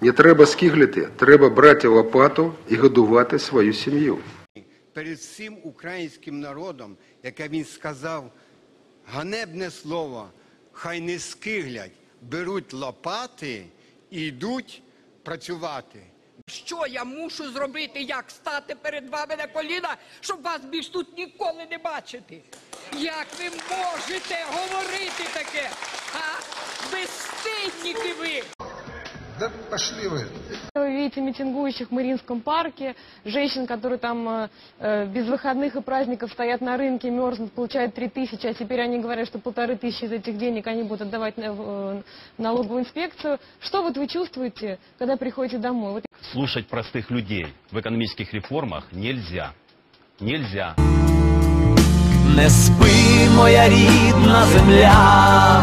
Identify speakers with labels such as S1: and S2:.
S1: Не треба скиглити, треба брати лопату і годувати свою сім'ю.
S2: перед всім українським народом, яке він сказав, ганебне слово, хай не скиглять, беруть лопати і йдуть працювати.
S3: Що я мушу зробити, як стати перед вами на коліна, щоб вас більш тут ніколи не бачити? Як ви можете говорити таке? А?
S4: Да пошли вы.
S5: Вы видите митингующих в Мариинском парке, женщин, которые там э, э, без выходных и праздников стоят на рынке, мерзнут, получают три тысячи, а теперь они говорят, что полторы тысячи из этих денег они будут отдавать на, э, налоговую инспекцию. Что вот вы чувствуете, когда приходите домой? Вот
S6: Слушать простых людей в экономических реформах нельзя. Нельзя.
S7: Не спи, моя рідна земля,